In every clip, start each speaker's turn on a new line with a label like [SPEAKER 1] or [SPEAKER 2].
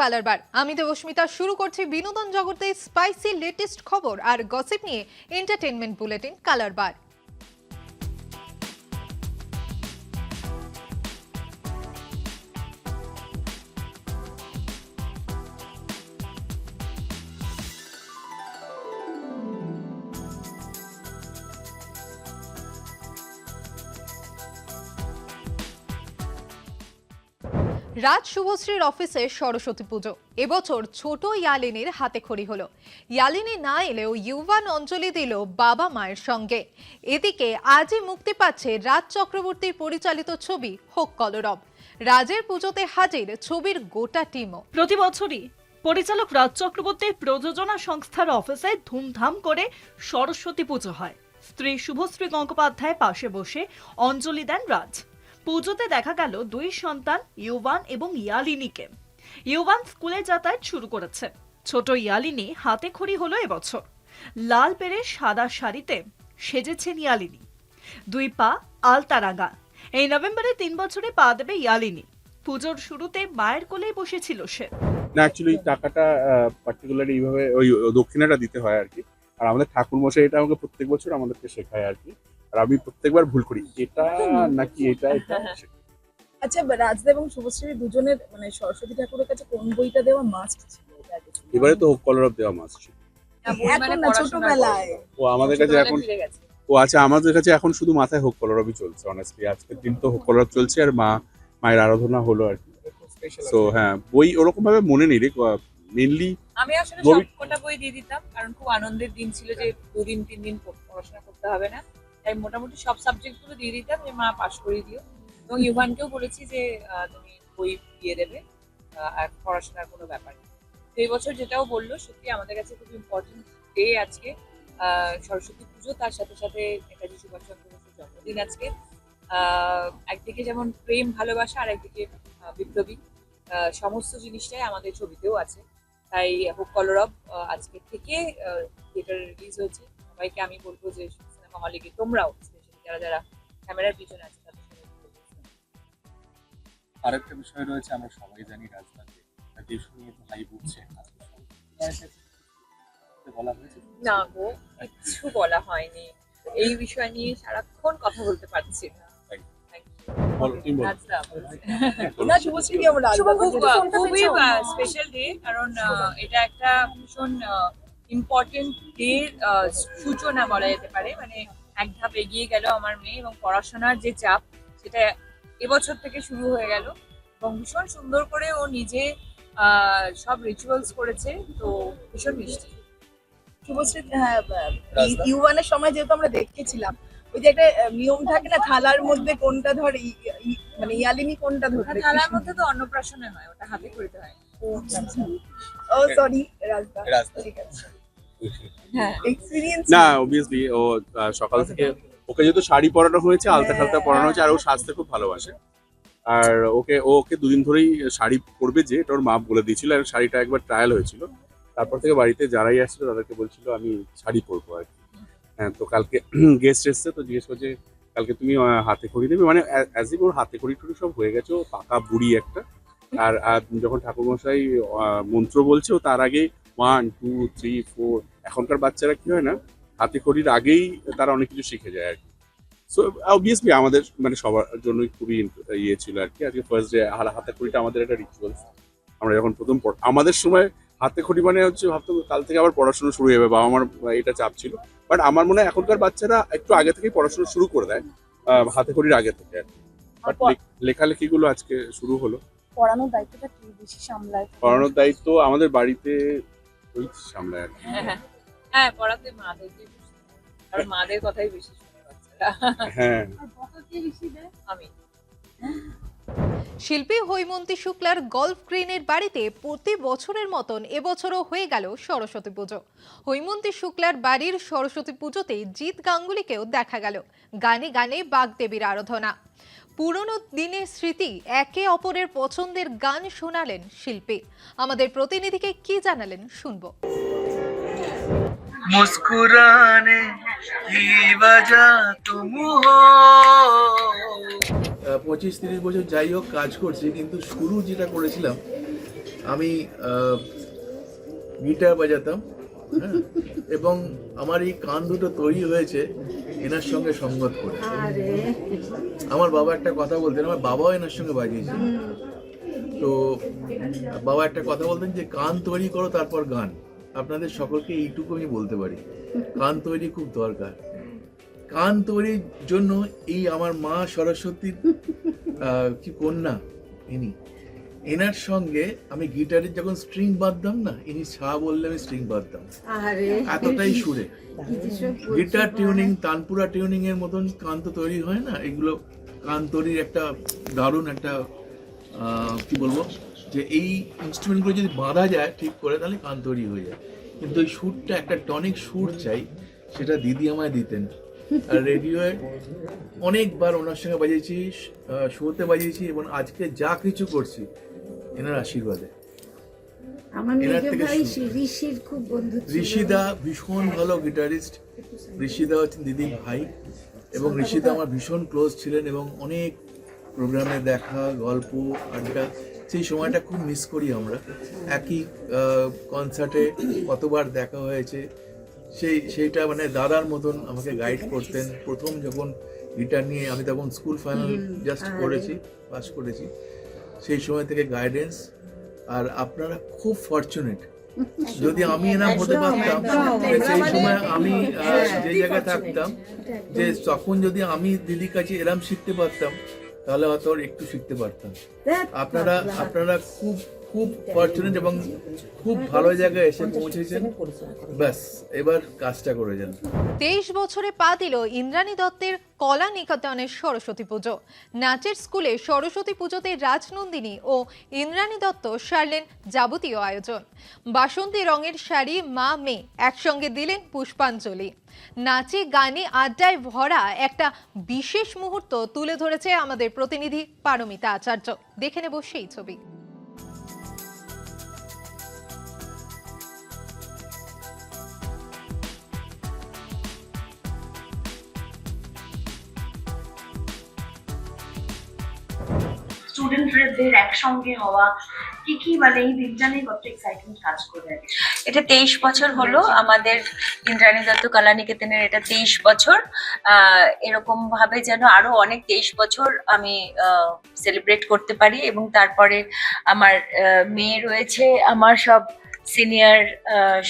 [SPEAKER 1] Colour বার। আমি দেবস্মিতা শুরু করছি বিনোদন জগতে স্পাইসি লেটেস্ট খবর আর গসিপ নিয়ে entertainment bulletin colour bar. Raj শুভশ্রীর অফিসে সরস্বতী পুজো। এবছর ছোট ইয়ালিনীর হাতে খড়ি হলো। ইয়ালিনী না এলেও ইউভান অঞ্জলি দিল বাবা মায়ের সঙ্গে। এদিকে আজই মুক্তি পাচ্ছে রাজ চক্রবর্তীর পরিচালিত ছবি হোক কলরব। রাজের পুজোতে হাজির ছবির গোটা টিমও।
[SPEAKER 2] প্রতি বছরই পরিচালক রাজ চক্রবর্তীর প্রযোজনা সংস্থার অফিসে ধুমধাম করে সরস্বতী পুজো হয়। স্ত্রী শুভশ্রী গঙ্গোপাধ্যায় পাশে বসে অঞ্জলি দেন রাজ। পুজোতে দেখা গেল দুই সন্তান ইউবান এবং ইয়ালিনীকে। ইউবান স্কুলে যাতায়াত শুরু করেছে। ছোট ইয়ালিনী হাতে খড়ি হলো এবছর। লাল পেরে সাদা শাড়িতে সেজেছেন ইয়ালিনী। দুই পা আলতারাগা এই নভেম্বরে তিন বছরে পা দেবে ইয়ালিনী। পুজোর শুরুতে মায়ের কোলেই বসেছিল সে।
[SPEAKER 3] না অ্যাকচুয়ালি টাকাটা পার্টিকুলার এইভাবে ওই দক্ষিণাটা দিতে হয় আর কি। আর আমাদের ঠাকুর মশাই এটা আমাকে প্রত্যেক বছর আমাদেরকে শেখায় আর কি। আর আমি প্রত্যেকবার ভুল করি। এটা নাকি এটা এটা?
[SPEAKER 4] আচ্ছা রাজদা এবং শুভশ্রী দুজনের মানে সরস্বতী ঠাকুরের কাছে কোন বইটা দেওয়া মাস্ট ছিল? ছিল।
[SPEAKER 3] এবারে তো কলরব দেওয়া মাস
[SPEAKER 4] এখন
[SPEAKER 3] ও আমাদের কাছে এখন ও আচ্ছা আমাদের কাছে এখন শুধু মাথায় হোক কলরবই চলছে অনেস্টলি আজকের দিন তো হোক কলরব চলছে আর মা মায়ের আরাধনা হলো আর কি। তো হ্যাঁ বই ওরকম ভাবে মনে নেই রে মেনলি
[SPEAKER 5] আমি আসলে সবকটা বই দিয়ে দিতাম কারণ খুব আনন্দের দিন ছিল যে দুদিন তিন দিন পড়াশোনা করতে হবে না। তাই মোটামুটি সব সাবজেক্টগুলো দিয়ে দিতাম, যে মা পাশ করিয়ে দিও। এবং ইউভানকেও বলেছি যে তুমি বই দিয়ে দেবে আর পড়াশোনার কোনো ব্যাপার নেই। তো এই বছর যেটাও বলল, সত্যি আমাদের কাছে খুব ইম্পর্টেন্ট ডে আজকে। সরস্বতী পুজো, তার সাথে সাথে নেতাজি সুভাষচন্দ্র বসুর জন্মদিন আজকে। একদিকে যেমন প্রেম, ভালোবাসা, আর একদিকে বিপ্লবী। সমস্ত জিনিসটাই আমাদের ছবিতেও আছে। তাই হোক কলরব আজকে থেকে থিয়েটার রিলিজ হয়েছে। সবাইকে আমি বলব যে সিনেমা হলে গিয়ে তোমরাও স্পেশালি যারা যারা ক্যামেরার পিছনে আছে তাদের।
[SPEAKER 6] আরেকটা বিষয় রয়েছে আমরা সবাই জানি দেশ নিয়ে তো হাই বলা হয়েছে
[SPEAKER 5] না গো কিচ্ছু বলা হয়নি। এই বিষয় নিয়ে সারাক্ষণ কথা বলতে পারছি না? খুবই স্পেশাল ডে কারণ আহ, এটা একটা ভীষণ ইম্পর্টেন্ট ডে সূচনা বলা যেতে পারে। মানে এক ধাপ এগিয়ে গেল আমার মেয়ে এবং পড়াশোনার যে চাপ সেটা এবছর থেকে শুরু হয়ে গেল। এবং ভীষণ সুন্দর করে ও নিজে সব রিচুয়ালস করেছে। তো ভীষণ মিষ্টি।
[SPEAKER 4] শুভশ্রী হ্যাঁ ইউয়ানের সময় যেহেতু আমরা দেখেছিলাম ওই যে একটা নিয়ম থাকে না থালার মধ্যে কোনটা ধরে মানে ইয়ালিনী কোনটা ধরবে
[SPEAKER 5] থালার মধ্যে তো অন্নপ্রাশনে হয় ওটা হাতে করতে হয়।
[SPEAKER 4] ও সরি রাজদা
[SPEAKER 6] রাজদা।
[SPEAKER 4] ঠিক আছে। হ্যাঁ এক্সপিরিয়েন্স
[SPEAKER 3] না অবভিয়াসলি ও সকাল থেকে ওকে যেহেতু শাড়ি পরানো হয়েছে আলতা টালতা পরানো হয়েছে আর ও সাজতে খুব ভালোবাসে। আর ওকে ও ওকে দুদিন ধরেই শাড়ি পরবে যে এটা ওর মা বলে দিয়েছিল আর শাড়িটা একবার ট্রায়াল হয়েছিল। তারপর থেকে বাড়িতে যারাই আসছিল তাদেরকে বলছিল আমি শাড়ি পরবো আর কি। হ্যাঁ তো কালকে গেস্ট এসছে তো জিজ্ঞেস করছে কালকে তুমি হাতে খড়ি দেবে? মানে অ্যাজ ইফ ওর হাতে খড়ি টড়ি সব হয়ে গেছে ও পাকা বুড়ি একটা। আর আর যখন ঠাকুরমশাই মন্ত্র বলছে ও তার আগে ওয়ান টু থ্রি ফোর এখনকার বাচ্চারা কি হয় না হাতে খড়ির আগেই তারা অনেক কিছু শিখে যায় আর কি। সো অবভিয়াসলি আমাদের মানে সবার জন্যই খুবই ইয়ে ছিল আর কি। আজকে ফার্স্ট ডে হাতে খড়িটা আমাদের একটা রিচুয়ালস আমরা যখন প্রথম পড়- আমাদের সময় হাতে খড়ি মানে হচ্ছে ভাবতো কাল থেকে আবার পড়াশোনা শুরু হয়ে যাবে বাবা আমার এটা চাপ ছিল। বাট আমার মনে হয় এখনকার বাচ্চারা একটু আগে থেকেই পড়াশোনা শুরু করে দেয় আহ, হাতে খড়ির আগে থেকে আর কি। বাট লেখালেখিগুলো আজকে শুরু হলো।
[SPEAKER 4] পড়ানোর দায়িত্বটা কি বেশি সামলায়?
[SPEAKER 3] পড়ানোর দায়িত্ব আমাদের বাড়িতে ওই সামলায় আর কি।
[SPEAKER 5] হ্যাঁ হ্যাঁ। হ্যাঁ পড়াতে মাদেরকে বেশি মাদের কথাই বেশি
[SPEAKER 3] হ্যাঁ।
[SPEAKER 5] আমি।
[SPEAKER 1] শিল্পী হৈমন্তী শুক্লার গল্ফ গ্রিনের বাড়িতে প্রতি বছরের মতন এবছরও হয়ে গেল সরস্বতী পুজো। হৈমন্তী শুক্লার বাড়ির সরস্বতী পুজোতে জিৎ গাঙ্গুলিকেও দেখা গেল। গানে গানে বাগদেবীর আরাধনা। পুরনো দিনের স্মৃতি একে অপরের পছন্দের গান শোনালেন শিল্পী। আমাদের প্রতিনিধিকে কি জানালেন শুনব।
[SPEAKER 7] মুস্কুরানে
[SPEAKER 8] পঁচিশ তিরিশ বছর যাই হোক কাজ করছি কিন্তু শুরু যেটা করেছিলাম আমি গিটার বাজাতাম। এবং আমার এই কান দুটো তৈরি হয়েছে এনার সঙ্গে সঙ্গত করে। আমার বাবা একটা কথা বলতেন আমার বাবাও এনার সঙ্গে বাজিয়েছে। তো বাবা একটা কথা বলতেন যে কান তৈরি করো তারপর গান। আপনাদের সকলকে এইটুকু আমি বলতে পারি। কান তৈরি খুব দরকার। কান তৈরির জন্য এই আমার মা সরস্বতীর কি কন্যা ইনি? এনার সঙ্গে আমি গিটারের যখন স্ট্রিং বাঁধতাম না ইনি ছা বললে আমি স্ট্রিং বাঁধতাম। এতটাই সুরে। গিটার টিউনিং তানপুরা টিউনিং এর মতন কান তো তৈরি হয় না? এগুলো কান তৈরির একটা দারুণ একটা কি বলব? যে এই ইনস্ট্রুমেন্টগুলো যদি বাঁধা যায় ঠিক করে তাহলে কান তৈরি হয়ে যায়। কিন্তু ওই সুরটা একটা টনিক সুর চাই সেটা দিদি আমায় দিতেন। রেডিওয়ে অনেকবার ওনার সঙ্গে বাজিয়েছি শোতে বাজিয়েছি এবং আজকে যা কিছু করছি এনার আশীর্বাদে।
[SPEAKER 9] আমার
[SPEAKER 8] এনার
[SPEAKER 9] ভাই ঋষির খুব বন্ধু ছিল।
[SPEAKER 8] ঋষিদা ভীষণ ভালো গিটারিস্ট ঋষিদা হচ্ছেন দিদির ভাই এবং ঋষিদা আমার ভীষণ ক্লোজ ছিলেন এবং অনেক প্রোগ্রামে দেখা গল্প আড্ডা সেই সময়টা খুব মিস করি আমরা। একই কনসার্টে কতবার দেখা হয়েছে সেই সেইটা মানে দাদার মতন আমাকে গাইড করতেন। প্রথম যখন গিটার নিয়ে আমি তখন স্কুল ফাইনাল জাস্ট করেছি পাস করেছি। সেই সময় থেকে গাইডেন্স আর আপনারা খুব ফর্চুনেট যদি আমি এনাম হতে পারতাম সেই সময় আমি যে জায়গায় থাকতাম যে তখন যদি আমি দিদির কাছে এরাম শিখতে পারতাম তাহলে হয়তো আর একটু শিখতে পারতাম। আপনারা আপনারা খুব খুব ফর্চুনেট এবং খুব ভালো জায়গায় এসে পৌঁছেছেন। ব্যাস, এবার কাজটা করে যান।
[SPEAKER 1] তেইশ বছরে পা দিল ইন্দ্রাণী দত্তের কলা নিকেতনের সরস্বতী পুজো। নাচের স্কুলে সরস্বতী পুজোতে রাজনন্দিনী ও ইন্দ্রাণী দত্ত সারলেন যাবতীয় আয়োজন। বাসন্তী রঙের শাড়ি মা মেয়ে একসঙ্গে দিলেন পুষ্পাঞ্জলি। নাচে গানে আড্ডায় ভরা একটা বিশেষ মুহূর্ত তুলে ধরেছে আমাদের প্রতিনিধি পারমিতা আচার্য। দেখে নেব সেই ছবি।
[SPEAKER 10] স্টুডেন্টদের একসঙ্গে হওয়া, কি কি মানে এই দিনটা নিয়ে কত এক্সাইটমেন্ট কাজ করে
[SPEAKER 11] এটা তেইশ বছর হলো আমাদের ইন্দ্রাণী দত্ত কলা নিকেতনের এটা তেইশ বছর। এরকম ভাবে যেন আরও অনেক তেইশ বছর আমি সেলিব্রেট করতে পারি এবং তারপরে আমার মেয়ে রয়েছে, আমার সব সিনিয়র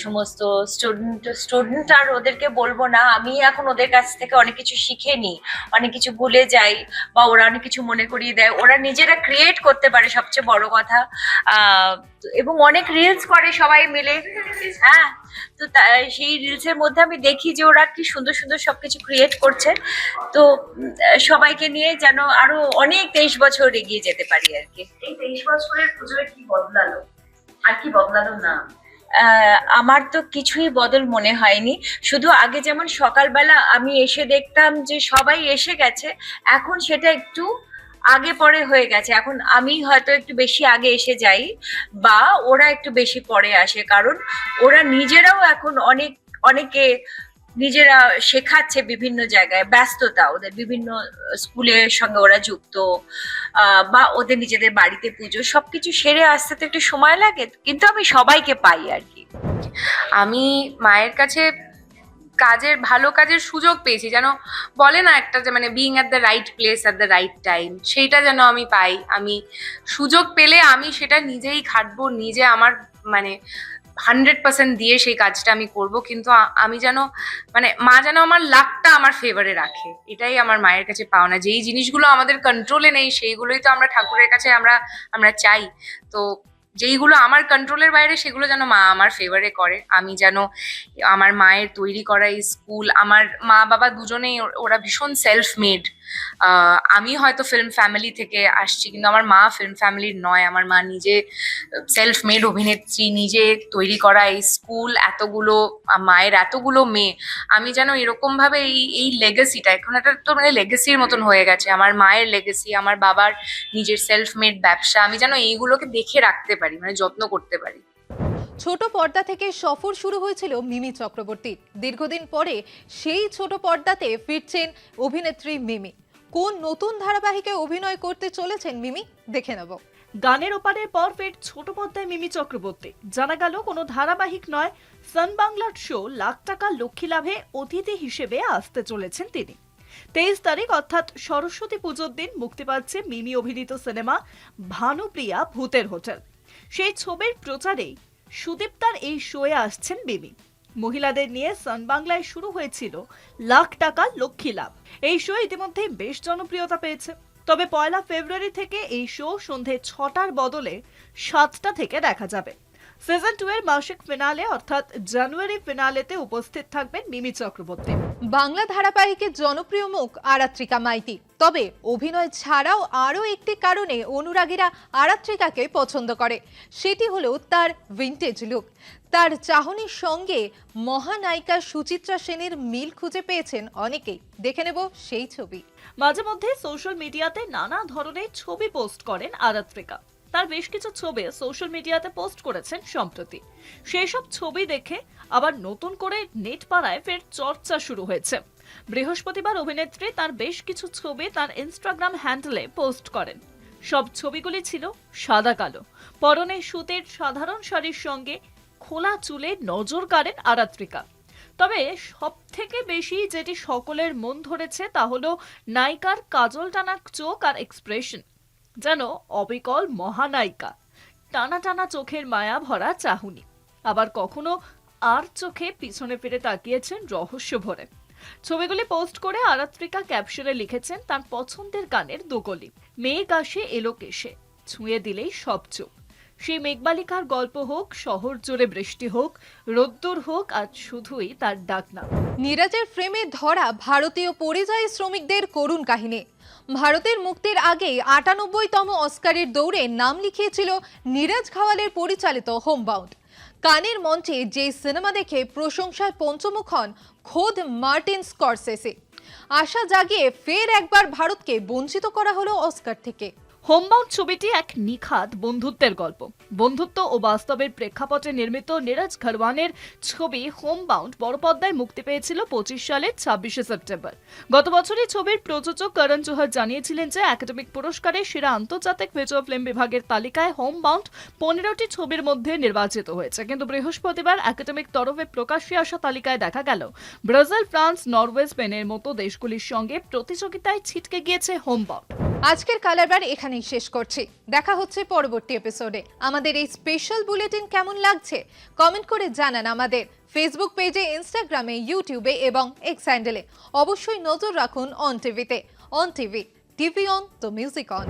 [SPEAKER 11] সমস্ত স্টুডেন্ট স্টুডেন্ট আর ওদেরকে বলব না। আমি এখন ওদের কাছ থেকে অনেক কিছু শিখে নিই অনেক কিছু ভুলে যাই বা ওরা অনেক কিছু মনে করিয়ে দেয়। ওরা নিজেরা ক্রিয়েট করতে পারে সবচেয়ে বড় কথা। এবং অনেক রিলস করে সবাই মিলে। হ্যাঁ তো সেই রিলসের মধ্যে আমি দেখি যে ওরা কি সুন্দর সুন্দর সবকিছু ক্রিয়েট করছে। তো সবাইকে নিয়ে যেন আরও অনেক তেইশ বছর এগিয়ে যেতে পারি আর কি।
[SPEAKER 10] এই তেইশ বছরের পুজোয় কি বদলালো? আর কি বদলালো না?
[SPEAKER 11] আমার তো কিছুই বদল মনে হয়নি। শুধু আগে যেমন সকালবেলা আমি এসে দেখতাম যে সবাই এসে গেছে, এখন সেটা একটু আগে পরে হয়ে গেছে। এখন আমি হয়তো একটু বেশি আগে এসে যাই বা ওরা একটু বেশি পরে আসে। কারণ ওরা নিজেরাও এখন অনেক, অনেকে নিজেরা শেখাচ্ছে বিভিন্ন জায়গায়, ব্যস্ততা, ওদের বিভিন্ন স্কুলের সঙ্গে ওরা যুক্ত বা ওদের নিজেদের বাড়িতে পুজো, সবকিছু সেরে আসতে তো একটু সময় লাগে, কিন্তু আমি সবাইকে পাই আর কি।
[SPEAKER 12] আমি মায়ের কাছে কাজের, ভালো কাজের সুযোগ পেয়েছি, যেন বলে না একটা যে মানে being at the right place at the right time সেইটা যেন আমি পাই। আমি সুযোগ পেলে আমি সেটা নিজেই খাটবো, নিজে আমার মানে হান্ড্রেড পার্সেন্ট দিয়ে সেই কাজটা আমি করব, কিন্তু আমি যেন মানে মা যেন আমার লাকটা আমার ফেভারে রাখে, এটাই আমার মায়ের কাছে পাওনা। যেই জিনিসগুলো আমাদের কন্ট্রোলে নেই, সেইগুলোই তো আমরা ঠাকুরের কাছে আমরা আমরা চাই। তো যেইগুলো আমার কন্ট্রোলের বাইরে, সেগুলো যেন মা আমার ফেভারে করে। আমি যেন আমার মায়ের তৈরি করা এই স্কুল আমার মা বাবা দুজনেই, ওরা ভীষণ সেলফ মেড আমি হয়তো ফিল্ম ফ্যামিলি থেকে আসছি, কিন্তু আমার মা ফিল্ম ফ্যামিলির নয়। আমার মা নিজে সেলফ মেড অভিনেত্রী, নিজে তৈরি করা এই স্কুল এতগুলো মায়ের এতগুলো মেয়ে। আমি যেন এরকমভাবে এই এই লেগেসিটা এখন একটা তো মানে লেগেসির মতন হয়ে গেছে। আমার মায়ের লেগেসি আমার বাবার নিজের সেলফ মেড ব্যবসা, আমি যেন এইগুলোকে দেখে রাখতে পারি মানে যত্ন করতে পারি।
[SPEAKER 1] ছোট পর্দা থেকে সফর শুরু হয়েছিল মিমি চক্রবর্তীর দীর্ঘদিন পরে সেই ছোট পর্দাতে ফিরছেন অভিনেত্রী মিমি। কোন নতুন ধারাবাহিকে অভিনয় করতে চলেছেন মিমি? দেখে নেব।
[SPEAKER 2] গানের ওপারের পর ফের ছোট পর্দায় মিমি চক্রবর্তী। জানা গেল কোনো ধারাবাহিক নয়, সান বাংলার শো লাখ টাকা লক্ষ্মী লাভে অতিথি হিসেবে আসতে চলেছেন তিনি। তেইশ তারিখ অর্থাৎ সরস্বতী পুজোর দিন মুক্তি পাচ্ছে মিমি অভিনীত সিনেমা ভানুপ্রিয়া ভূতের হোটেল। সেই ছবির প্রচারেই সুদীপ্তার এই শোয়ে আসছেন বেবি। মহিলাদের নিয়ে সান বাংলায় শুরু হয়েছিল লাখ টাকা লক্ষ্মী লাভ। এই শো ইতিমধ্যেই বেশ জনপ্রিয়তা পেয়েছে। তবে পয়লা ফেব্রুয়ারি থেকে এই শো সন্ধে ছটার বদলে সাতটা থেকে দেখা যাবে। সিজন টু এর মাসিক ফিনালে অর্থাৎ জানুয়ারি ফিনালেতে উপস্থিত থাকবেন মিমি চক্রবর্তী।
[SPEAKER 1] বাংলা ধারাবাহিকের জনপ্রিয় মুখ আরাত্রিকা মাইতি। তবে অভিনয় ছাড়াও আরও একটি কারণে অনুরাগীরা আরাত্রিকাকে পছন্দ করে। সেটি হলো তার ভিন্টেজ লুক তার চাহনির সঙ্গে মহানায়িকা সুচিত্রা সেনের মিল খুঁজে পেয়েছেন অনেকেই। দেখে নেব সেই ছবি।
[SPEAKER 2] মাঝে মধ্যে সোশ্যাল মিডিয়াতে নানা ধরনের ছবি পোস্ট করেন আরাত্রিকা। তার বেশ কিছু ছবি সোশ্যাল মিডিয়াতে পোস্ট করেছেন সম্প্রতি। সেই সব ছবি দেখে আবার নতুন করে নেট পাড়ায় ফের চর্চা শুরু হয়েছে। বৃহস্পতিবার অভিনেত্রী তার বেশ কিছু ছবি তার ইনস্টাগ্রাম হ্যান্ডেলে পোস্ট করেন। সব ছবিগুলি ছিল সাদা কালো। পরনে সুতের সাধারণ শাড়ির সঙ্গে খোলা চুলে নজর কাড়েন আরাত্রিকা। তবে সব থেকে বেশি যেটি সকলের মন ধরেছে তা হলো নায়িকার কাজল টানা চোখ আর এক্সপ্রেশন যেন অবিকল মহানায়িকা। টানা টানা চোখের মায়া ভরা চাহুনি। আবার কখনো আর চোখে পিছনে ফিরে তাকিয়েছেন রহস্য ভরে। ছবিগুলি পোস্ট করে আরাত্রিকা ক্যাপশনে লিখেছেন তার পছন্দের গানের দোগলি মেঘ আসে এলো কেশে ছুঁয়ে দিলেই সব চোখ। সেই মেঘবালিকার গল্প হোক, শহর জুড়ে বৃষ্টি হোক, রোদ্দুর হোক, আজ শুধুই তার ডাকনাম
[SPEAKER 1] নীরজের ফ্রেমে ধরা ভারতীয় পরিযায়ী শ্রমিকদের করুণ কাহিনী। ভারতের মুক্তির আগে আটানব্বইতম অস্কারের দৌড়ে নাম লিখিয়েছিল নীরজ খাওয়ালের পরিচালিত হোমবাউন্ড। কানের মঞ্চে যে সিনেমা দেখে প্রশংসায় পঞ্চমুখ হন খোদ মার্টিন স্করসেসে। আশা জাগিয়ে ফের একবার ভারতকে বঞ্চিত করা হলো অস্কার থেকে।
[SPEAKER 2] হোমবাউন্ড ছবিটি এক নিখাত বন্ধুত্বের গল্প। বন্ধুত্ব ও বাস্তবের প্রেক্ষাপটে নির্মিত নীরজ খরওয়ানের ছবি হোমবাউন্ড বড় পর্দায় মুক্তি পেয়েছিল পঁচিশ সালের ছাব্বিশে সেপ্টেম্বর। গত বছরই ছবির প্রযোজক করণ জোহর জানিয়েছিলেন যে একাডেমিক পুরস্কারে সেরা আন্তর্জাতিক ফিচার ফিল্ম বিভাগের তালিকায় হোমবাউন্ড পনেরোটি ছবির মধ্যে নির্বাচিত হয়েছে। কিন্তু বৃহস্পতিবার একাডেমিক তরফে প্রকাশ্যে আসা তালিকায় দেখা গেল, ব্রাজিল, ফ্রান্স নরওয়ে স্পেনের মতো দেশগুলির সঙ্গে প্রতিযোগিতায় ছিটকে গিয়েছে হোমবাউন্ড।
[SPEAKER 1] আজকের কালারবার এখানেই শেষ করছি। দেখা হচ্ছে পরবর্তী এপিসোডে আমাদের এই স্পেশাল বুলেটিন কেমন লাগছে? কমেন্ট করে জানান আমাদের। ফেসবুক পেজে ইনস্টাগ্রামে ইউটিউবে এবং এক্স হ্যান্ডেলে অবশ্যই নজর রাখুন অন টিভিতে অন টিভি টিভি অন তো মিউজিক অন